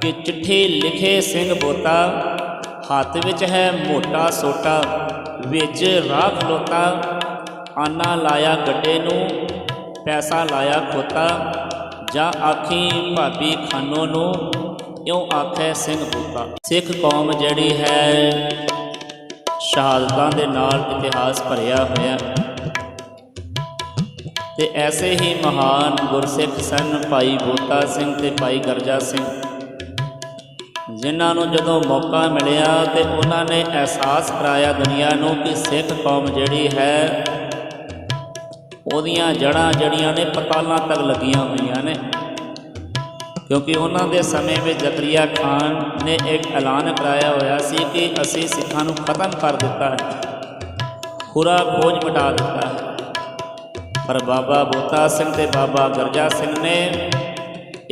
ਕਿ ਚਿੱਠੀ ਲਿਖੇ ਸਿੰਘ ਬੋਤਾ, ਹੱਥ ਵਿੱਚ ਹੈ ਮੋਟਾ ਸੋਟਾ, ਵਿੱਚ ਰਾਹ ਖਲੋਤਾ ਆਨਾ ਲਾਇਆ ਗੱਡੇ ਨੂੰ, ਪੈਸਾ ਲਾਇਆ ਖੋਤਾ, ਜਾਂ ਆਖੀ ਭਾਬੀ ਖਾਨੋ ਨੂੰ, ਇਉਂ ਆਖੇ ਸਿੰਘ ਬੋਤਾ। ਸਿੱਖ ਕੌਮ ਜਿਹੜੀ ਹੈ, ਸ਼ਹਾਦਤਾਂ ਦੇ ਨਾਲ ਇਤਿਹਾਸ ਭਰਿਆ ਹੋਇਆ। ਤੇ ਐਸੇ ਹੀ ਮਹਾਨ ਗੁਰਸਿੱਖ ਸਨ ਭਾਈ ਬੋਤਾ ਸਿੰਘ ਤੇ ਭਾਈ ਗਰਜਾ ਸਿੰਘ। ਜਿਨ੍ਹਾਂ ਨੂੰ ਜਦੋਂ ਮੌਕਾ ਮਿਲਿਆ ਤੇ ਉਹਨਾਂ ਨੇ ਅਹਿਸਾਸ ਕਰਾਇਆ ਦੁਨੀਆ ਨੂੰ ਕਿ ਸਿੱਖ ਕੌਮ ਜਿਹੜੀ ਹੈ, ਉਹਦੀਆਂ ਜੜਾਂ ਜੜੀਆਂ ਨੇ ਪਤਾਲਾਂ ਤੱਕ ਲੱਗੀਆਂ ਹੋਈਆਂ ਨੇ। ਕਿਉਂਕਿ ਉਹਨਾਂ ਦੇ ਸਮੇਂ ਵਿੱਚ ਜ਼ਕਰੀਆ ਖਾਨ ਨੇ ਇੱਕ ਐਲਾਨ ਕਰਾਇਆ ਹੋਇਆ ਸੀ ਕਿ ਅਸੀਂ ਸਿੱਖਾਂ ਨੂੰ ਖਤਮ ਕਰ ਦਿੱਤਾ ਹੈ, ਪੂਰਾ ਖੋਜ ਮਿਟਾ ਦਿੱਤਾ ਹੈ। ਪਰ ਬਾਬਾ ਬੋਤਾ ਸਿੰਘ ਤੇ ਬਾਬਾ ਗਰਜਾ ਸਿੰਘ ਨੇ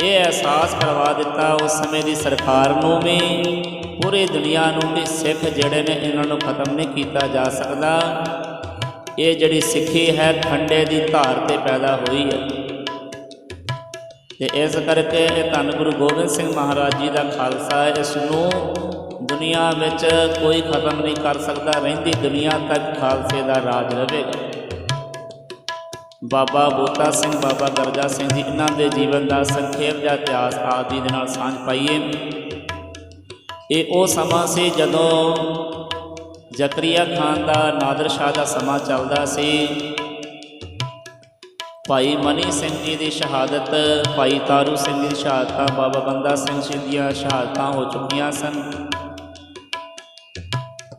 ਇਹ ਅਹਿਸਾਸ ਕਰਵਾ ਦਿੱਤਾ ਉਸ ਸਮੇਂ ਦੀ ਸਰਕਾਰ ਨੂੰ ਵੀ, ਪੂਰੀ ਦੁਨੀਆ ਨੂੰ ਵੀ ਸਿੱਖ ਜਿਹੜੇ ਨੇ ਇਹਨਾਂ ਨੂੰ ਖਤਮ ਨਹੀਂ ਕੀਤਾ ਜਾ ਸਕਦਾ। ਇਹ ਜਿਹੜੀ ਸਿੱਖੀ ਹੈ ਖੰਡੇ ਦੀ ਧਾਰ ਤੇ ਪੈਦਾ ਹੋਈ ਹੈ। ਤੇ ਇਸ ਕਰਕੇ ਇਹ ਧੰਨ ਗੁਰੂ ਗੋਬਿੰਦ ਸਿੰਘ ਮਹਾਰਾਜ ਜੀ ਦਾ ਖਾਲਸਾ ਇਸ ਨੂੰ ਦੁਨੀਆ ਵਿੱਚ ਕੋਈ ਖਤਮ ਨਹੀਂ ਕਰ ਸਕਦਾ, ਰਹਿੰਦੀ ਦੁਨੀਆ ਤੱਕ ਖਾਲਸੇ ਦਾ ਰਾਜ ਰਹੇਗਾ ਬਾਬਾ ਬੋਤਾ ਸਿੰਘ, ਬਾਬਾ ਦਰਜਾ ਸਿੰਘ ਜੀ, ਇਹਨਾਂ ਦੇ ਜੀਵਨ ਦਾ ਸੰਖੇਪ ਜਿਹਾ ਇਤਿਹਾਸ ਆਪ ਦੇ ਨਾਲ ਸਾਂਝ ਪਾਈਏ। ਇਹ ਉਹ ਸਮਾਂ ਸੀ ਜਦੋਂ ਜ਼ਕਰੀਆ ਖਾਨ ਦਾ ਨਾਦਰ ਸ਼ਾਹ ਦਾ ਸਮਾਂ ਚੱਲਦਾ ਸੀ। ਭਾਈ ਮਨੀ ਸਿੰਘ ਜੀ ਦੀ ਸ਼ਹਾਦਤ, ਭਾਈ ਤਾਰੂ ਸਿੰਘ ਜੀ ਦੀ ਸ਼ਹਾਦਤਾਂ, ਬਾਬਾ ਬੰਦਾ ਸਿੰਘ ਜੀ ਦੀਆਂ ਸ਼ਹਾਦਤਾਂ ਹੋ ਚੁੱਕੀਆਂ ਸਨ।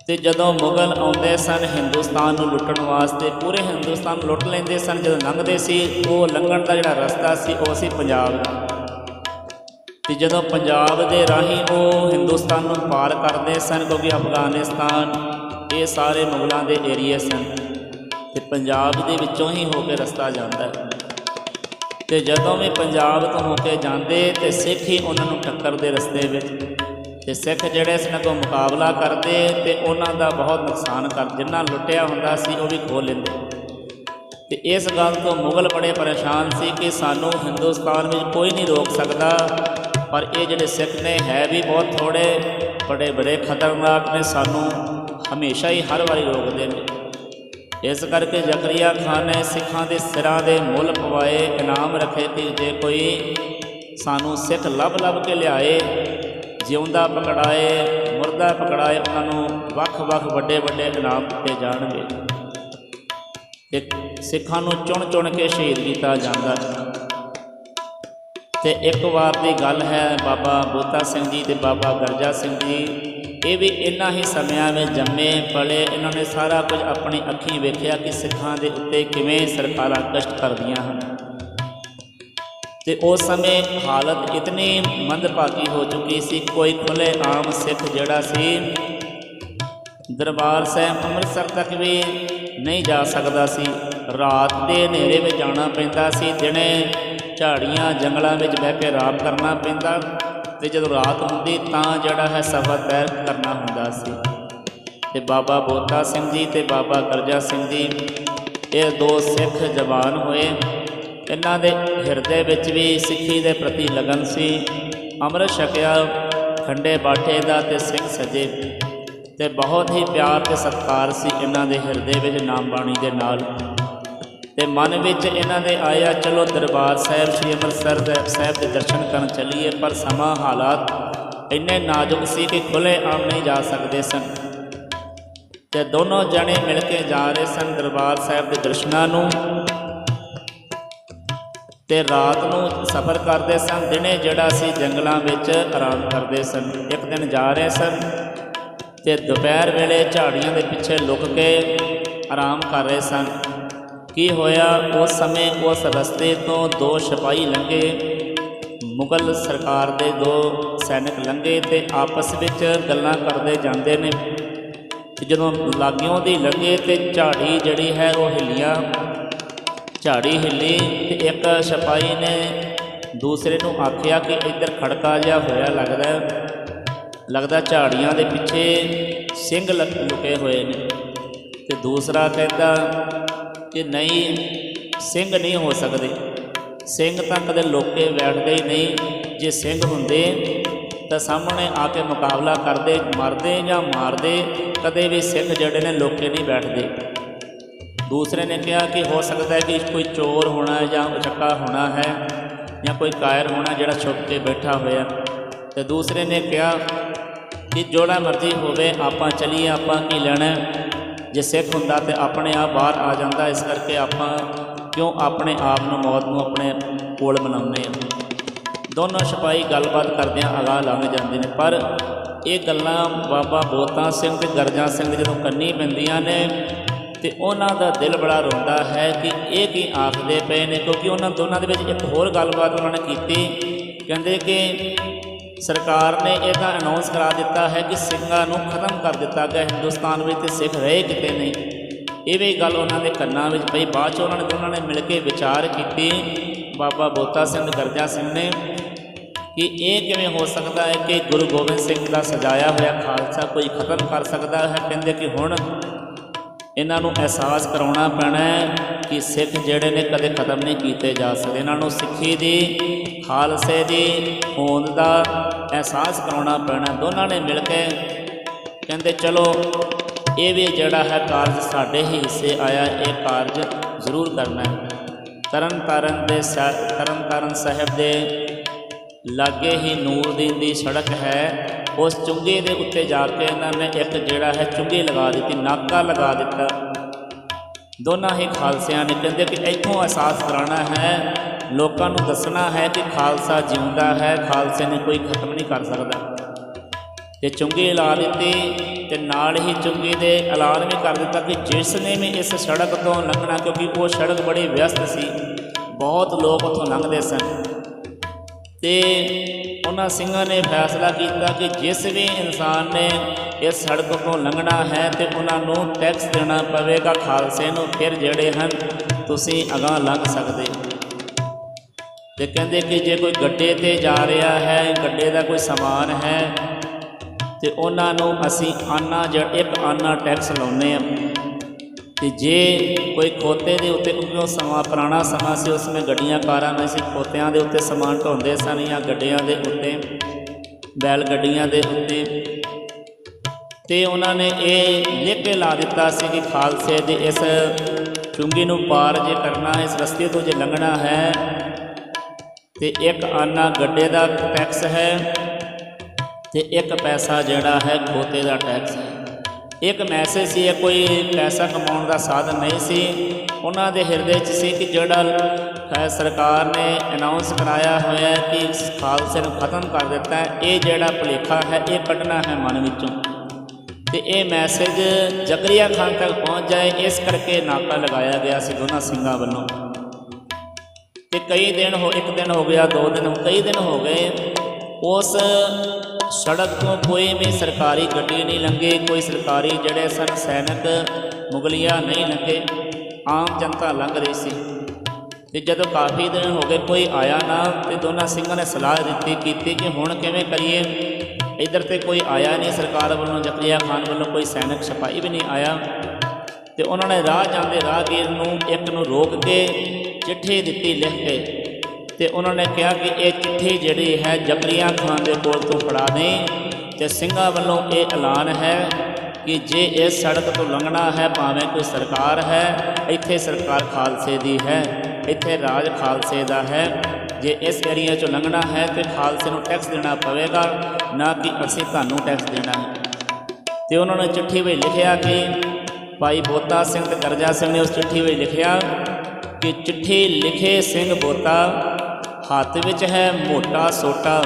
ਤੇ ਜਦੋਂ ਮੁਗਲ ਆਉਂਦੇ ਸਨ ਹਿੰਦੁਸਤਾਨ ਨੂੰ ਲੁੱਟਣ ਵਾਸਤੇ, ਪੂਰੇ ਹਿੰਦੁਸਤਾਨ ਲੁੱਟ ਲੈਂਦੇ ਸਨ, ਜਦੋਂ ਲੰਘਦੇ ਸੀ, ਉਹ ਲੰਘਣ ਦਾ ਜਿਹੜਾ ਰਸਤਾ ਸੀ, ਉਹ ਸੀ ਪੰਜਾਬ ਦਾ। ਤੇ ਜਦੋਂ ਪੰਜਾਬ ਦੇ ਰਾਹੀਂ ਉਹ ਹਿੰਦੁਸਤਾਨ ਨੂੰ ਪਾਰ ਕਰਦੇ ਸਨ, ਕਿਉਂਕਿ ਅਫਗਾਨਿਸਤਾਨ ਇਹ ਸਾਰੇ ਮੁਗਲਾਂ ਦੇ ਏਰੀਏ ਸਨ, ਤੇ ਪੰਜਾਬ ਦੇ ਵਿੱਚੋਂ ਹੀ ਹੋ ਕੇ ਰਸਤਾ ਜਾਂਦਾ ਹੈ। ਤੇ ਜਦੋਂ ਵੀ ਪੰਜਾਬ ਤੋਂ ਹੋ ਕੇ ਜਾਂਦੇ, ਤੇ ਸਿੱਖ ਹੀ ਉਹਨਾਂ ਨੂੰ ਟੱਕਰਦੇ ਰਸਤੇ ਵਿੱਚ। ਤੇ ਸਿੱਖ ਜਿਹੜੇ ਸਨ ਨਾਲ ਕੋ ਮੁਕਾਬਲਾ ਕਰਦੇ ਤੇ ਉਹਨਾਂ ਦਾ ਬਹੁਤ ਨੁਕਸਾਨ ਕਰ, ਜਿੰਨਾ ਲੁੱਟਿਆ ਹੁੰਦਾ ਸੀ ਉਹ ਵੀ ਖੋਹ ਲੈਂਦੇ। ਤੇ ਇਸ ਗੱਲ ਤੋਂ ਮੁਗਲ ਬੜੇ ਪਰੇਸ਼ਾਨ ਸੀ ਕਿ ਸਾਨੂੰ ਹਿੰਦੁਸਤਾਨ ਵਿੱਚ ਕੋਈ ਨਹੀਂ ਰੋਕ ਸਕਦਾ, ਪਰ ਇਹ ਜਿਹੜੇ ਸਿੱਖ ਨੇ ਹੈ ਵੀ ਬਹੁਤ ਥੋੜੇ ਬੜੇ ਬੜੇ ਖਤਰਨਾਕ ਨੇ, ਸਾਨੂੰ ਹਮੇਸ਼ਾ ਹੀ ਹਰ ਵਾਰੀ ਰੋਕਦੇ ਨੇ। ਇਸ ਕਰਕੇ ਜ਼ਕਰੀਆ ਖਾਨ ਨੇ ਸਿੱਖਾਂ ਦੇ ਸਿਰਾਂ ਦੇ ਮੁੱਲ ਪਵਾਏ, ਇਨਾਮ ਰੱਖੇ ਕਿ ਜੇ ਕੋਈ ਸਾਨੂੰ ਸਿੱਖ ਲੱਭ ਲੱਭ ਕੇ ਲਿਆਏ ਜਿਉਂਦਾ ਪਕੜਾਏ ਮੁਰਦਾ ਪਕੜਾਏ ਉਹਨਾਂ ਨੂੰ ਵੱਖ-ਵੱਖ ਵੱਡੇ-ਵੱਡੇ ਇਨਾਮ ਦਿੱਤੇ ਜਾਣਗੇ। ਇੱਕ ਸਿੱਖਾਂ ਨੂੰ ਚੁਣ-ਚੁਣ ਕੇ ਸ਼ਹੀਦ ਕੀਤਾ ਜਾਂਦਾ ਹੈ। ਤੇ ਇੱਕ ਵਾਰ ਦੀ ਗੱਲ ਹੈ ਬਾਬਾ ਬੋਤਾ ਸਿੰਘ ਜੀ ਤੇ ਬਾਬਾ ਗਰਜਾ ਸਿੰਘ ਜੀ। ਇਹ ਵੀ ਇਨ੍ਹਾਂ ਹੀ ਸਮਿਆਂ ਵਿੱਚ ਜੰਮੇ, ਪਲੇ ਇਹਨਾਂ ਨੇ ਸਾਰਾ ਕੁਝ ਆਪਣੀ ਅੱਖੀਂ ਵੇਖਿਆ ਕਿ ਸਿੱਖਾਂ ਦੇ ਉੱਤੇ ਕਿਵੇਂ ਸਰਕਾਰਾਂ ਕਸ਼ਟ ਕਰਦੀਆਂ ਹਨ। ਤੇ ਉਸ ਸਮੇਂ ਹਾਲਤ ਇਤਨੀ ਮੰਦਭਾਗੀ ਹੋ ਚੁੱਕੀ ਸੀ, ਕੋਈ ਖੁੱਲੇ ਆਮ ਸਿੱਖ ਜਿਹੜਾ ਸੀ ਦਰਬਾਰ ਸਾਹਿਬ ਅੰਮ੍ਰਿਤਸਰ ਤੱਕ ਵੀ ਨਹੀਂ ਜਾ ਸਕਦਾ ਸੀ। ਰਾਤ ਦੇ ਹਨੇਰੇ ਵਿੱਚ ਜਾਣਾ ਪੈਂਦਾ ਸੀ, ਦਿਨੇ ਝਾੜੀਆਂ ਜੰਗਲਾਂ ਵਿੱਚ ਬਹਿ ਕੇ ਰਾਤ ਕਰਨਾ ਪੈਂਦਾ ਤੇ ਜਦੋਂ ਰਾਤ ਹੁੰਦੀ ਤਾਂ ਜਿਹੜਾ ਹੈ ਸਫ਼ਰ ਤੈਅ ਕਰਨਾ ਹੁੰਦਾ ਸੀ। ਤੇ ਬਾਬਾ ਬੋਤਾ ਸਿੰਘ ਜੀ ਤੇ ਬਾਬਾ ਕਰਜਾ ਸਿੰਘ ਜੀ, ਇਹ ਦੋ ਸਿੱਖ ਜਵਾਨ ਹੋਏ। ਇਹਨਾਂ ਦੇ ਹਿਰਦੇ ਵਿੱਚ ਵੀ ਸਿੱਖੀ ਦੇ ਪ੍ਰਤੀ ਲਗਨ ਸੀ। ਅੰਮ੍ਰਿਤ ਛਕਿਆ ਖੰਡੇ ਬਾਠੇ ਦਾ ਤੇ ਸਿੰਘ ਸਜੇ ਤੇ ਬਹੁਤ ਹੀ ਪਿਆਰ ਤੇ ਸਤਿਕਾਰ ਸੀ ਇਹਨਾਂ ਦੇ ਹਿਰਦੇ ਵਿੱਚ ਨਾਮ ਬਾਣੀ ਦੇ ਨਾਲ। ਤੇ ਮਨ ਵਿੱਚ ਇਹਨਾਂ ਦੇ ਆਇਆ, ਚਲੋ ਦਰਬਾਰ ਸਾਹਿਬ, ਸ੍ਰੀ ਅੰਮ੍ਰਿਤਸਰ ਦੇ ਸਾਹਿਬ ਦੇ ਦਰਸ਼ਨ ਕਰਨ ਚੱਲੀਏ, ਪਰ ਸਮਾਂ ਹਾਲਾਤ ਇੰਨੇ ਨਾਜ਼ੁਕ ਸੀ ਕਿ ਖੁੱਲੇ ਆਮ ਨਹੀਂ ਜਾ ਸਕਦੇ ਸਨ। ਤੇ ਦੋਨੋਂ ਜਣੇ ਮਿਲ ਕੇ ਜਾ ਰਹੇ ਸਨ ਦਰਬਾਰ ਸਾਹਿਬ ਦੇ ਦਰਸ਼ਨਾਂ ਨੂੰ। ਤੇ ਰਾਤ ਨੂੰ ਸਫ਼ਰ ਕਰਦੇ ਸਨ ਦਿਨੇ ਜਿਹੜਾ ਸੀ ਜੰਗਲਾਂ ਵਿੱਚ ਆਰਾਮ ਕਰਦੇ ਸਨ ਇੱਕ ਦਿਨ ਜਾ ਰਹੇ ਸਨ ਤੇ ਦੁਪਹਿਰ ਵੇਲੇ ਝਾੜੀਆਂ ਦੇ ਪਿੱਛੇ ਲੁਕ ਕੇ ਆਰਾਮ ਕਰ ਰਹੇ ਸਨ ਕੀ ਹੋਇਆ? ਉਸ ਸਮੇਂ ਉਸ ਰਸਤੇ ਤੋਂ ਦੋ ਸਿਪਾਹੀ ਲੰਘੇ। ਮੁਗਲ ਸਰਕਾਰ ਦੇ ਦੋ ਸੈਨਿਕ ਲੰਘੇ ਤੇ ਆਪਸ ਵਿੱਚ ਗੱਲਾਂ ਕਰਦੇ ਜਾਂਦੇ ਨੇ। ਜਦੋਂ ਲਾਗਿਓਂ ਦੀ ਲੰਘੇ ਤੇ ਝਾੜੀ ਜਿਹੜੀ ਹੈ ਉਹ ਹਿੱਲੀਆਂ। ਝਾੜੀ ਹਿੱਲੀ ਤੇ ਇੱਕ ਸਿਪਾਹੀ ਨੇ ਦੂਸਰੇ ਨੂੰ ਆਖਿਆ ਕਿ ਇੱਧਰ ਖੜਕਾ ਜਿਹਾ ਹੋਇਆ ਲੱਗਦਾ ਲੱਗਦਾ ਝਾੜੀਆਂ ਦੇ ਪਿੱਛੇ ਸਿੰਘ ਲੁਕੇ ਹੋਏ ਨੇ। ਤੇ ਦੂਸਰਾ ਕਹਿੰਦਾ ਕਿ ਨਹੀਂ, ਸਿੰਘ ਨਹੀਂ ਹੋ ਸਕਦੇ। ਸਿੰਘ ਤਾਂ ਕਦੇ ਲੋਕੇ ਬੈਠਦੇ ਹੀ ਨਹੀਂ। ਜੇ ਸਿੰਘ ਹੁੰਦੇ ਤਾਂ ਸਾਹਮਣੇ ਆ ਕੇ ਮੁਕਾਬਲਾ ਕਰਦੇ, ਮਰਦੇ ਜਾਂ ਮਾਰਦੇ। ਕਦੇ ਵੀ ਸਿੰਘ ਜਿਹੜੇ ਨੇ ਲੋਕੇ ਨਹੀਂ ਬੈਠਦੇ। ਦੂਸਰੇ ਨੇ ਕਿਹਾ ਕਿ ਹੋ ਸਕਦਾ ਹੈ ਕਿ ਕੋਈ ਚੋਰ ਹੋਣਾ ਹੈ ਜਾਂ ਉਚੱਕਾ ਹੋਣਾ ਹੈ ਜਾਂ ਕੋਈ ਕਾਇਰ ਹੋਣਾ ਜਿਹੜਾ ਛੁਪ ਕੇ ਬੈਠਾ ਹੋਇਆ। ਤੇ ਦੂਸਰੇ ਨੇ ਕਿਹਾ ਕਿ ਜੋੜਾ ਮਰਜ਼ੀ ਹੋਵੇ, ਆਪਾਂ ਚਲੀਏ, ਆਪਾਂ ਕੀ ਲੈਣਾ ਜੇ ਸਿੱਖ ਹੁੰਦਾ ਤੇ ਆਪਣੇ ਆਪ ਬਾਹਰ ਆ ਜਾਂਦਾ, ਇਸ ਕਰਕੇ ਆਪਾਂ ਕਿਉਂ ਆਪਣੇ ਆਪ ਨੂੰ ਮੌਤ ਨੂੰ ਆਪਣੇ ਕੋਲ ਬਣਾਉਂਦੇ ਹਾਂ? ਦੋਨੋਂ ਸਿਪਾਹੀ ਗੱਲਬਾਤ ਕਰਦਿਆਂ ਅਗਾਹ ਲੰਘ ਜਾਂਦੇ ਨੇ। ਪਰ ਇਹ ਗੱਲਾਂ ਬਾਬਾ ਬੋਤਾ ਸਿੰਘ ਤੇ ਗਰਜਾ ਸਿੰਘ ਜਦੋਂ ਕੰਨੀ ਪੈਂਦੀਆਂ ਨੇ ਤੇ ਉਹਨਾਂ ਦਾ ਦਿਲ ਬੜਾ ਰੋਂਦਾ ਹੈ ਕਿ ਇਹ ਕੀ ਆਖਦੇ ਪਏ ਨੇ, ਕਿਉਂਕਿ ਉਹਨਾਂ ਦੋਨਾਂ ਦੇ ਵਿੱਚ ਇੱਕ ਹੋਰ ਗੱਲਬਾਤ ਉਹਨਾਂ ਨੇ ਕੀਤੀ। ਕਹਿੰਦੇ ਕਿ ਸਰਕਾਰ ਨੇ ਇਹ ਤਾਂ ਅਨਾਉਂਸ ਕਰਾ ਦਿੱਤਾ ਹੈ ਕਿ ਸਿੰਘਾਂ ਨੂੰ ਖਤਮ ਕਰ ਦਿੱਤਾ ਗਿਆ ਹਿੰਦੁਸਤਾਨ ਵਿੱਚ ਤੇ ਸਿੱਖ ਰਹੇ ਕਿਤੇ ਨਹੀਂ। ਇਹ ਵੀ ਗੱਲ ਉਹਨਾਂ ਦੇ ਕੰਨਾਂ ਵਿੱਚ ਪਈ। ਬਾਅਦ ਚ ਉਹਨਾਂ ਨੇ ਦੋਨਾਂ ਨੇ ਮਿਲ ਕੇ ਵਿਚਾਰ ਕੀਤੀ। ਬਾਬਾ ਬੋਤਾ ਸਿੰਘ ਗਰਜਾ ਸਿੰਘ ਨੇ ਕਿ ਇਹ ਕਿਵੇਂ ਹੋ ਸਕਦਾ ਹੈ ਕਿ ਗੁਰੂ ਗੋਬਿੰਦ ਸਿੰਘ ਦਾ ਸਜਾਇਆ ਹੋਇਆ ਖਾਲਸਾ ਕੋਈ ਖਤਮ ਕਰ ਸਕਦਾ ਹੈ? ਕਹਿੰਦੇ ਕਿ ਹੁਣ ਇਹਨਾਂ ਨੂੰ ਅਹਿਸਾਸ ਕਰਾਉਣਾ ਪੈਣਾ ਹੈ ਕਿ ਸਿੱਖ ਜਿਹੜੇ ਨੇ ਕਦੇ ਖਤਮ ਨਹੀਂ ਕੀਤੇ ਜਾ ਸਕਦੇ। ਇਹਨਾਂ ਨੂੰ ਸਿੱਖੀ ਦੀ, ਖਾਲਸੇ ਦੀ, ਹੋਂਦ ਦਾ ਅਹਿਸਾਸ ਕਰਾਉਣਾ ਪੈਣਾ ਦੋਨਾਂ ਨੇ ਮਿਲ ਕੇ ਕਹਿੰਦੇ, ਚਲੋ, ਇਹ ਵੀ ਜਿਹੜਾ ਹੈ ਕਾਰਜ ਸਾਡੇ ਹੀ ਹਿੱਸੇ ਆਇਆ, ਇਹ ਕਾਰਜ ਜ਼ਰੂਰ ਕਰਨਾ ਹੈ। ਤਰਨ ਤਾਰਨ ਦੇ ਸਾ- ਤਰਨ ਤਾਰਨ ਸਾਹਿਬ ਦੇ ਲਾਗੇ ਹੀ ਨੂਰਦੀਨ ਦੀ ਸੜਕ ਹੈ। ਉਸ ਚੁੰਗੇ ਦੇ ਉੱਤੇ ਜਾ ਕੇ ਇਹਨਾਂ ਨੇ ਇੱਕ ਜਿਹੜਾ ਹੈ, ਚੁੰਗੀ ਲਗਾ ਦਿੱਤੀ, ਨਾਕਾ ਲਗਾ ਦਿੱਤਾ। ਦੋਨਾਂ ਹੀ ਖਾਲਸਿਆਂ ਨੇ ਕਹਿੰਦੇ ਕਿ ਇੱਥੋਂ ਅਹਿਸਾਸ ਕਰਾਉਣਾ ਹੈ, ਲੋਕਾਂ ਨੂੰ ਦੱਸਣਾ ਹੈ ਕਿ ਖਾਲਸਾ ਜਿਉਂਦਾ ਹੈ, ਖਾਲਸੇ ਨੂੰ ਕੋਈ ਖਤਮ ਨਹੀਂ ਕਰ ਸਕਦਾ। ਤੇ ਚੁੰਗੀ ਲਾ ਦਿੱਤੀ ਤੇ ਨਾਲ ਹੀ ਚੁੰਗੀ ਦੇ ਐਲਾਨ ਵੀ ਕਰ ਦਿੱਤਾ ਕਿ ਜਿਸ ਨੇ ਵੀ ਇਸ ਸੜਕ ਤੋਂ ਲੰਘਣਾ, ਕਿਉਂਕਿ ਉਹ ਸੜਕ ਬੜੀ ਵਿਅਸਤ ਸੀ, ਬਹੁਤ ਲੋਕ ਉੱਥੋਂ ਲੰਘਦੇ ਸਨ। ਤੇ ਉਹਨਾਂ ਸਿੰਘਾਂ ਨੇ ਫੈਸਲਾ ਕੀਤਾ ਕਿ ਜਿਸ ਵੀ ਇਨਸਾਨ ਨੇ ਇਸ ਸੜਕ ਤੋਂ ਲੰਘਣਾ ਹੈ ਤੇ ਉਹਨਾਂ ਨੂੰ ਟੈਕਸ ਦੇਣਾ ਪਵੇਗਾ, ਖਾਲਸੇ ਨੂੰ ਫਿਰ ਜਿਹੜੇ ਹਨ ਤੁਸੀਂ ਅਗਾਂਹ ਲੰਘ ਸਕਦੇ ਤੇ ਕਹਿੰਦੇ ਕਿ ਜੇ ਕੋਈ ਗੱਡੇ ਤੇ ਜਾ ਰਿਹਾ ਹੈ, ਗੱਡੇ ਦਾ ਕੋਈ ਸਮਾਨ ਹੈ ਤੇ ਉਹਨਾਂ ਨੂੰ ਅਸੀਂ ਆਨਾ ਜਿਹੜਾ ਇੱਕ ਆਨਾ ਟੈਕਸ ਲਾਉਂਦੇ ਆ ਤੇ ਜੇ ਕੋਈ ਖੋਤੇ ਦੇ ਉੱਤੇ ਕਿਉਂਕਿ ਉਹ ਸਮਾਂ, ਪੁਰਾਣਾ ਸਮਾਂ ਸੀ, ਉਸ ਵਿੱਚ ਗੱਡੀਆਂ, ਕਾਰਾਂ ਨਹੀਂ ਸੀ, ਖੋਤਿਆਂ ਦੇ ਉੱਤੇ ਸਮਾਨ ਢੋਂਦੇ ਸਨ ਜਾਂ ਗੱਡੀਆਂ ਦੇ ਉੱਤੇ, ਬੈਲ ਗੱਡੀਆਂ ਦੇ ਉੱਤੇ। ਤੇ ਉਹਨਾਂ ਨੇ ਇਹ ਲਿਖ ਕੇ ਲਾ ਦਿੱਤਾ ਸੀ ਕਿ ਖਾਲਸੇ ਦੇ ਇਸ ਚੁੰਗੀ ਨੂੰ ਪਾਰ ਜੇ ਕਰਨਾ, ਇਸ ਰਸਤੇ ਤੋਂ ਜੇ ਲੰਘਣਾ ਹੈ, ਤੇ ਇੱਕ ਆਨਾ ਗੱਡੇ ਦਾ ਟੈਕਸ ਹੈ, ਤੇ ਇੱਕ ਪੈਸਾ ਜਿਹੜਾ ਹੈ ਖੋਤੇ ਦਾ ਟੈਕਸ ਹੈ। ਇੱਕ ਮੈਸੇਜ ਸੀ ਇਹ ਕੋਈ ਪੈਸਾ ਕਮਾਉਣ ਦਾ ਸਾਧਨ ਨਹੀਂ ਸੀ। ਉਹਨਾਂ ਦੇ ਹਿਰਦੇ 'ਚ ਸੀ ਕਿ ਜਿਹੜਾ ਸਰਕਾਰ ਨੇ ਅਨਾਉਂਸ ਕਰਾਇਆ ਹੋਇਆ ਕਿ ਖਾਲਸੇ ਨੂੰ ਖਤਮ ਕਰ ਦਿੱਤਾ ਹੈ, ਇਹ ਜਿਹੜਾ ਭੁਲੇਖਾ ਹੈ, ਇਹ ਕੱਢਣਾ ਹੈ ਮਨ ਵਿੱਚੋਂ। ਤੇ ਇਹ ਮੈਸੇਜ ਜ਼ਕਰੀਆ ਖਾਨ ਤੱਕ ਪਹੁੰਚ ਜਾਏ, ਇਸ ਕਰਕੇ ਨਾਕਾ ਲਗਾਇਆ ਗਿਆ ਸੀ ਦੋਨਾਂ ਸਿੰਘਾਂ ਵੱਲੋਂ। ਤੇ ਕਈ ਦਿਨ ਹੋ, ਇੱਕ ਦਿਨ ਹੋ ਗਿਆ, ਦੋ ਦਿਨ ਕਈ ਦਿਨ ਹੋ ਗਏ, ਉਸ ਸੜਕ ਤੋਂ ਕੋਈ ਵੀ ਸਰਕਾਰੀ ਗੱਡੀ ਨਹੀਂ ਲੰਘੇ, ਕੋਈ ਸਰਕਾਰੀ ਜਿਹੜੇ ਸਨ ਸੈਨਿਕ ਮੁਗਲੀਆ ਨਹੀਂ ਲੰਘੇ, ਆਮ ਜਨਤਾ ਲੰਘ ਰਹੀ ਸੀ। ਤੇ ਜਦੋਂ ਕਾਫੀ ਦਿਨ ਹੋ ਗਏ ਕੋਈ ਆਇਆ ਨਾ, ਤੇ ਦੋਨਾਂ ਸਿੰਘਾਂ ਨੇ ਸਲਾਹ ਦਿੱਤੀ, ਕੀਤੀ ਕਿ ਹੁਣ ਕਿਵੇਂ ਕਰੀਏ? ਇੱਧਰ ਤੇ ਕੋਈ ਆਇਆ ਨਹੀਂ, ਸਰਕਾਰ ਵੱਲੋਂ, ਜ਼ਕਰੀਆ ਖਾਨ ਵੱਲੋਂ ਕੋਈ ਸੈਨਿਕ ਸਿਪਾਹੀ ਵੀ ਨਹੀਂ ਆਇਆ। ਤੇ ਉਹਨਾਂ ਨੇ ਰਾਹ ਜਾਂਦੇ ਰਾਹਗੀਰ ਨੂੰ ਇੱਕ ਨੂੰ ਰੋਕ ਕੇ ਚਿੱਠੀ ਦਿੱਤੀ, ਲਿਖ ਕੇ। ਤੇ ਉਹਨਾਂ ਨੇ ਕਿਹਾ ਕਿ ਇਹ ਚਿੱਠੀ ਜਿਹੜੀ ਹੈ ਜ਼ਕਰੀਆ ਖਾਨ ਦੇ ਕੋਲ ਤੋਂ ਫੜਾ ਦੇ ਤੇ ਸਿੰਘਾਂ ਵੱਲੋਂ ਇਹ ਐਲਾਨ ਹੈ ਕਿ ਜੇ ਇਸ ਸੜਕ ਤੋਂ ਲੰਘਣਾ ਹੈ, ਭਾਵੇਂ ਕੋਈ ਸਰਕਾਰ ਹੈ, ਇੱਥੇ ਸਰਕਾਰ ਖਾਲਸੇ ਦੀ ਹੈ, ਇੱਥੇ ਰਾਜ ਖਾਲਸੇ ਦਾ ਹੈ। ਜੇ ਇਸ ਏਰੀਆ ਚੋਂ ਲੰਘਣਾ ਹੈ ਤੇ ਖਾਲਸੇ ਨੂੰ ਟੈਕਸ ਦੇਣਾ ਪਵੇਗਾ, ਨਾ ਕਿ ਅਸੀਂ ਤੁਹਾਨੂੰ ਟੈਕਸ ਦੇਣਾ ਹੈ। ਤੇ ਉਹਨਾਂ ਨੇ ਚਿੱਠੀ ਵਿੱਚ ਲਿਖਿਆ ਕਿ ਭਾਈ ਬੋਤਾ ਸਿੰਘ ਤੇ ਕਰਜਾ ਸਿੰਘ ਨੇ ਉਸ ਚਿੱਠੀ ਵਿੱਚ ਲਿਖਿਆ ਕਿ ਚਿੱਠੀ ਲਿਖੇ ਸਿੰਘ ਬੋਤਾ ਹੱਥ ਵਿੱਚ ਹੈ ਮੋਟਾ ਸੋਟਾ,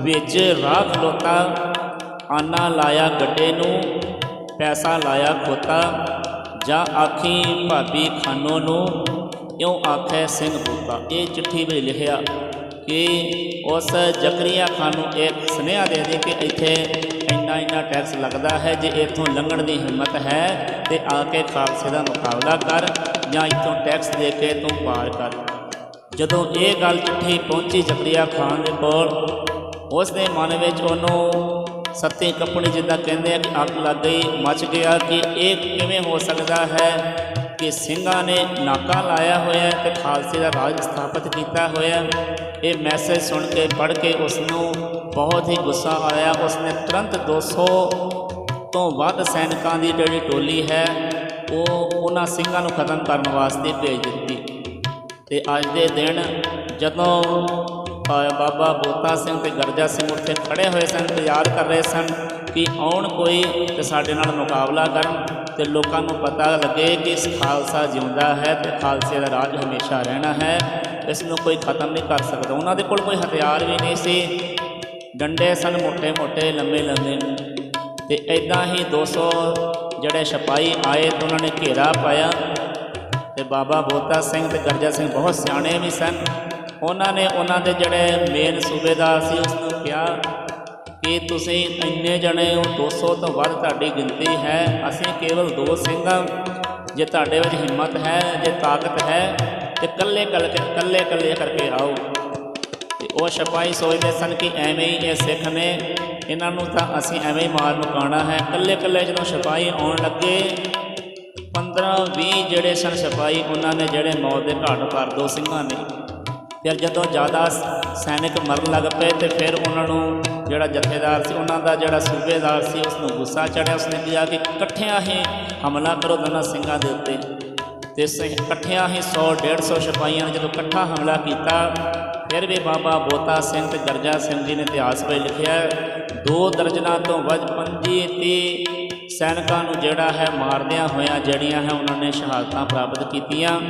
ਵਿੱਚ ਰਾਹ ਖਲੋਤਾ ਆਨਾ ਲਾਇਆ ਗੱਡੇ ਨੂੰ, ਪੈਸਾ ਲਾਇਆ ਖੋਤਾ। ਜਾਂ ਆਖੀ, ਭਾਬੀ ਖਾਨੋ ਨੂੰ ਇਉਂ ਆਖੇ ਸਿੰਘ ਬੋਤਾ ਇਹ ਚਿੱਠੀ ਵਿੱਚ ਲਿਖਿਆ ਕਿ ਉਸ ਜ਼ਕਰੀਆ ਖਾਨ ਨੂੰ ਇੱਕ ਸੁਨੇਹਾ ਦੇ ਦੇ ਕਿ ਇੱਥੇ ਇੰਨਾ ਇੰਨਾ ਟੈਕਸ ਲੱਗਦਾ ਹੈ ਜੇ ਇੱਥੋਂ ਲੰਘਣ ਦੀ ਹਿੰਮਤ ਹੈ ਤੇ ਆ ਕੇ ਖਾਲਸੇ ਦਾ ਮੁਕਾਬਲਾ ਕਰ ਜਾਂ ਇੱਥੋਂ ਟੈਕਸ ਦੇ ਕੇ ਤੂੰ ਪਾਰ ਕਰ। ਜਦੋਂ ਇਹ ਗੱਲ ਚਿੱਠੀ ਪਹੁੰਚੀ ਜ਼ਕਰੀਆ ਖਾਨ ਦੇ ਕੋਲ ਉਸ ਦੇ ਮਨ ਵਿੱਚ ਉਹਨੂੰ ਸੱਤੀ ਕੱਪੜੀ ਜਿੱਦਾਂ ਕਹਿੰਦੇ ਆ ਕਿ ਅੱਗ ਲੱਗ ਗਈ, ਮਚ ਗਿਆ ਕਿ ਇਹ ਕਿਵੇਂ ਹੋ ਸਕਦਾ ਹੈ ਕਿ ਸਿੰਘਾਂ ਨੇ ਨਾਕਾ ਲਾਇਆ ਹੋਇਆ ਹੈ ਤੇ ਖਾਲਸੇ ਦਾ ਰਾਜ ਸਥਾਪਿਤ ਕੀਤਾ ਹੋਇਆ ਇਹ ਮੈਸੇਜ ਸੁਣ ਕੇ, ਪੜ੍ਹ ਕੇ ਉਸ ਨੂੰ ਬਹੁਤ ਹੀ ਗੁੱਸਾ ਆਇਆ। ਉਸਨੇ ਤੁਰੰਤ 200 ਤੋਂ ਵੱਧ ਸੈਨਿਕਾਂ ਦੀ ਜਿਹੜੀ ਟੋਲੀ ਹੈ, ਉਹ ਉਹਨਾਂ ਸਿੰਘਾਂ ਨੂੰ ਖਤਮ ਕਰਨ ਵਾਸਤੇ ਭੇਜ ਦਿੱਤੀ। ਤੇ ਅੱਜ ਦੇ ਦਿਨ ਜਦੋਂ ਬਾਬਾ ਬੋਤਾ ਸਿੰਘ ਤੇ ਗਰਜਾ ਸਿੰਘ ਉੱਥੇ ਖੜੇ ਹੋਏ ਸਨ ਤੇ ਯਾਦ ਕਰ ਰਹੇ ਸਨ ਕਿ ਆਉਣ ਕੋਈ ਤੇ ਸਾਡੇ ਨਾਲ ਮੁਕਾਬਲਾ ਕਰਨ ਤੇ ਲੋਕਾਂ ਨੂੰ ਪਤਾ ਲੱਗੇ ਕਿ ਇਸ ਖਾਲਸਾ ਜਿਉਂਦਾ ਹੈ ਤੇ ਖਾਲਸੇ ਦਾ ਰਾਜ ਹਮੇਸ਼ਾ ਰਹਿਣਾ ਹੈ। ਇਸ ਨੂੰ ਕੋਈ ਖਤਮ ਨਹੀਂ ਕਰ ਸਕਦਾ। ਉਹਨਾਂ ਦੇ ਕੋਲ ਕੋਈ ਹਥਿਆਰ ਵੀ ਨਹੀਂ ਸੀ। ਡੰਡੇ ਸਨ ਮੋٹے-ਮੋٹے ਲੰਮੇ-ਲੰਮੇ। ਤੇ ਐਦਾਂ ਹੀ 200 ਜਿਹੜੇ ਸਿਪਾਹੀ ਆਏ ਤੇ ਉਹਨਾਂ ਨੇ ਘੇਰਾ ਪਾਇਆ। ਤੇ ਬਾਬਾ ਬੋਤਾ ਸਿੰਘ ਤੇ ਗਰਜਾ ਸਿੰਘ ਬਹੁਤ ਸਿਆਣੇ ਵੀ ਸਨ। ਉਹਨਾਂ ਨੇ ਉਹਨਾਂ ਦੇ ਜਿਹੜੇ ਮੇਨ ਸੂਬੇਦਾਰ ਸੀ ਉਸ ਨੂੰ ਕਿਹਾ ਕਿ ਤੁਸੀਂ ਇੰਨੇ ਜਣੇ ਹੋ 200 ਤੋਂ ਵੱਧ ਤੁਹਾਡੀ ਗਿਣਤੀ ਹੈ। ਅਸੀਂ ਕੇਵਲ ਦੋ ਸਿੰਘ ਹਾਂ। ਜੇ ਤੁਹਾਡੇ ਵਿੱਚ ਹਿੰਮਤ ਹੈ, ਜੇ ਤਾਕਤ ਹੈ, ਤੇ ਕੱਲੇ ਕੱਲੇ ਕੱਲੇ ਕੱਲੇ ਕਰਕੇ ਆਓ। ਤੇ ਉਹ ਸਿਪਾਹੀ ਸੋਚਦੇ ਸਨ ਕਿ ਐਵੇਂ ਹੀ ਇਹ ਸਿੱਖ ਨੇ। ਇਹਨਾਂ ਨੂੰ ਤਾਂ ਅਸੀਂ ਐਵੇਂ ਹੀ ਮਾਰ ਮੁਕਾਉਣਾ ਹੈ। ਕੱਲੇ ਕੱਲੇ ਜਦੋਂ ਸਿਪਾਹੀ ਆਉਣ ਲੱਗੇ 15 20 ਜਿਹੜੇ ਸਨ ਸਿਪਾਹੀ, ਉਹਨਾਂ ਨੇ ਜਿਹੜੇ ਮੌਤ ਦੇ ਘਾਟ ਉਤਾਰ ਦੋ ਸਿੰਘਾਂ ਨੇ। ਫਿਰ ਜਦੋਂ ਜ਼ਿਆਦਾ ਸੈਨਿਕ ਮਰਨ ਲੱਗ ਪਏ ਤੇ ਫਿਰ ਉਹਨਾਂ ਨੂੰ ਜਿਹੜਾ ਜਥੇਦਾਰ ਸੀ, ਉਹਨਾਂ ਦਾ ਜਿਹੜਾ ਸੂਬੇਦਾਰ ਸੀ ਉਸ ਨੂੰ ਗੁੱਸਾ ਚੜਿਆ ਉਸਨੇ ਕਿਹਾ ਕਿ ਇਕੱਠਿਆਂ ਹੀ ਹਮਲਾ ਕਰੋ ਦੋਨਾਂ ਸਿੰਘਾਂ ਦੇ ਉੱਤੇ। ਤੇ ਸ- ਇਕੱਠਿਆਂ ਹੀ 100 150 ਸਿਪਾਹੀਆਂ ਨੇ ਜਦੋਂ ਇਕੱਠਾ ਹਮਲਾ ਕੀਤਾ, ਫਿਰ ਵੀ ਬਾਬਾ ਬੋਤਾ ਸਿੰਘ ਤੇ ਗਰਜਾ ਸਿੰਘ ਜੀ ਨੇ ਇਤਿਹਾਸ ਵਿੱਚ ਲਿਖਿਆ ਦੋ ਦਰਜਨਾਂ ਤੋਂ ਵੱਧ ਪੰਜੀ ਤੇ ਸੈਨਿਕਾਂ ਨੂੰ ਜਿਹੜਾ ਹੈ ਮਾਰਦਿਆਂ ਹੋਇਆਂ ਜਿਹੜੀਆਂ ਹੈ ਉਹਨਾਂ ਨੇ ਸ਼ਹਾਦਤਾਂ ਪ੍ਰਾਪਤ ਕੀਤੀਆਂ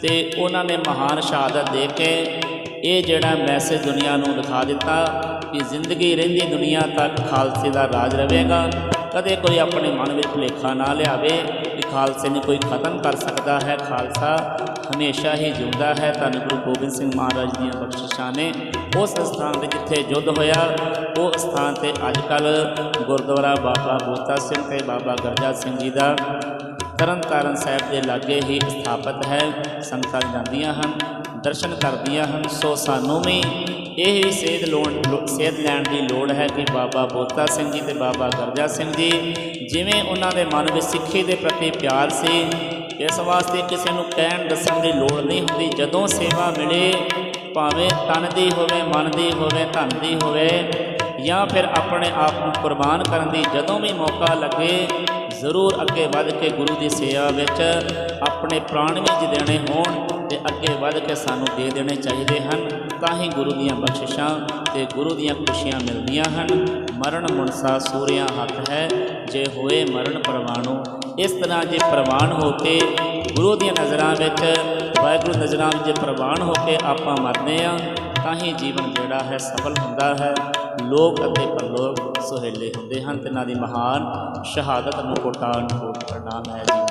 ਤੇ ਉਹਨਾਂ ਨੇ ਮਹਾਨ ਸ਼ਹਾਦਤ ਦੇ ਕੇ ਇਹ ਜਿਹੜਾ ਮੈਸੇਜ ਦੁਨੀਆ ਨੂੰ ਦਿਖਾ ਦਿੱਤਾ ਕਿ ਜ਼ਿੰਦਗੀ ਰਹਿੰਦੀ ਦੁਨੀਆ ਤੱਕ ਖਾਲਸੇ ਦਾ ਰਾਜ ਰਹੇਗਾ ਕਦੇ ਕੋਈ ਆਪਣੇ ਮਨ ਵਿੱਚ ਭੁਲੇਖਾ ਨਾ ਲਿਆਵੇ ਖਾਲਸੇ ਨੂੰ ਕੋਈ ਖਤਮ ਕਰ ਸਕਦਾ ਹੈ। ਖਾਲਸਾ ਹਮੇਸ਼ਾ ਹੀ ਜਿਉਂਦਾ ਹੈ। ਧੰਨ ਗੁਰੂ ਗੋਬਿੰਦ ਸਿੰਘ ਮਹਾਰਾਜ ਦੀਆਂ ਬਖਸ਼ਿਸ਼ਾਂ ਨੇ। ਉਸ ਸਥਾਨ ਤੇ ਜਿੱਥੇ ਯੁੱਧ ਹੋਇਆ, ਉਹ ਸਥਾਨ ਤੇ ਅੱਜ ਕੱਲ ਗੁਰਦੁਆਰਾ ਬਾਬਾ ਬੋਤਾ ਸਿੰਘ ਤੇ ਬਾਬਾ ਗਰਜਾ ਸਿੰਘ ਜੀ ਦਾ ਤਰਨ ਤਾਰਨ ਸਾਹਿਬ ਦੇ ਲਾਗੇ ਹੀ ਸਥਾਪਿਤ ਹੈ। ਸੰਗਤਾਂ ਜਾਂਦੀਆਂ ਹਨ। ਦਰਸ਼ਨ ਕਰਦੀਆਂ ਹਨ, ਸੋ ਸਾਨੂੰ ਵੀ ਇਹ ਹੀ ਸੇਧ ਲੋੜ ਸੇਧ ਲੈਣ ਦੀ ਲੋੜ ਹੈ ਕਿ ਬਾਬਾ ਬੋਤਾ ਸਿੰਘ ਜੀ ਤੇ ਬਾਬਾ ਗਰਜਾ ਸਿੰਘ ਜੀ, ਜਿਵੇਂ ਉਹਨਾਂ ਦੇ ਮਨ ਵਿੱਚ ਸਿੱਖੀ ਦੇ ਪ੍ਰਤੀ ਪਿਆਰ ਸੀ, ਇਸ ਵਾਸਤੇ ਕਿਸੇ ਨੂੰ ਕਹਿਣ ਦੱਸਣ ਦੀ ਲੋੜ ਨਹੀਂ ਹੁੰਦੀ। ਜਦੋਂ ਸੇਵਾ ਮਿਲੇ, ਭਾਵੇਂ ਤਨ ਦੀ ਹੋਵੇ, ਮਨ ਦੀ ਹੋਵੇ, ਧਨ ਦੀ ਹੋਵੇ, ਜਾਂ ਫਿਰ ਆਪਣੇ ਆਪ ਨੂੰ ਕੁਰਬਾਨ ਕਰਨ ਦੀ, ਜਦੋਂ ਵੀ ਮੌਕਾ ਲੱਗੇ ਜ਼ਰੂਰ ਅੱਗੇ ਵੱਧ ਕੇ ਗੁਰੂ ਦੀ ਸੇਵਾ ਵਿੱਚ ਆਪਣੇ ਪ੍ਰਾਣ ਵੀ ਦੇਣੇ ਹੋਣ ਤੇ ਅੱਗੇ ਵੱਧ ਕੇ ਸਾਨੂੰ ਦੇ ਦੇਣੇ ਚਾਹੀਦੇ ਹਨ। ਤਾਂ ਹੀ ਗੁਰੂ ਦੀਆਂ ਬਖਸ਼ਿਸ਼ਾਂ ਤੇ ਗੁਰੂ ਦੀਆਂ ਖੁਸ਼ੀਆਂ ਮਿਲਦੀਆਂ ਹਨ। ਮਰਨ ਮੁਨਸਾ ਸੂਰਿਆ ਹੱਥ ਹੈ, ਜੇ ਹੋਏ ਮਰਨ ਪ੍ਰਵਾਣੋ। ਇਸ ਤਰ੍ਹਾਂ ਜੇ ਪ੍ਰਵਾਨ ਹੋ ਕੇ ਗੁਰੂ ਦੀਆਂ ਨਜ਼ਰਾਂ ਵਿੱਚ, ਵਾਹਿਗੁਰੂ ਨਜ਼ਰਾਂ ਵਿੱਚ ਜੇ ਪ੍ਰਵਾਨ ਹੋ ਕੇ ਆਪਾਂ ਮਰਦੇ ਆ ਤਾਂ ਹੀ ਜੀਵਨ ਜਿਹੜਾ ਹੈ ਸਫਲ ਹੁੰਦਾ ਹੈ। ਲੋਕ ਅਤੇ ਪਰਲੋਕ ਸੁਹੇਲੇ ਹੁੰਦੇ ਹਨ। ਤੇ ਇਹਨਾਂ ਦੀ ਮਹਾਨ ਸ਼ਹਾਦਤ ਨੂੰ ਕੋਟਾਨ ਕੋਟ ਪ੍ਰਣਾਮ ਹੈ ਜੀ।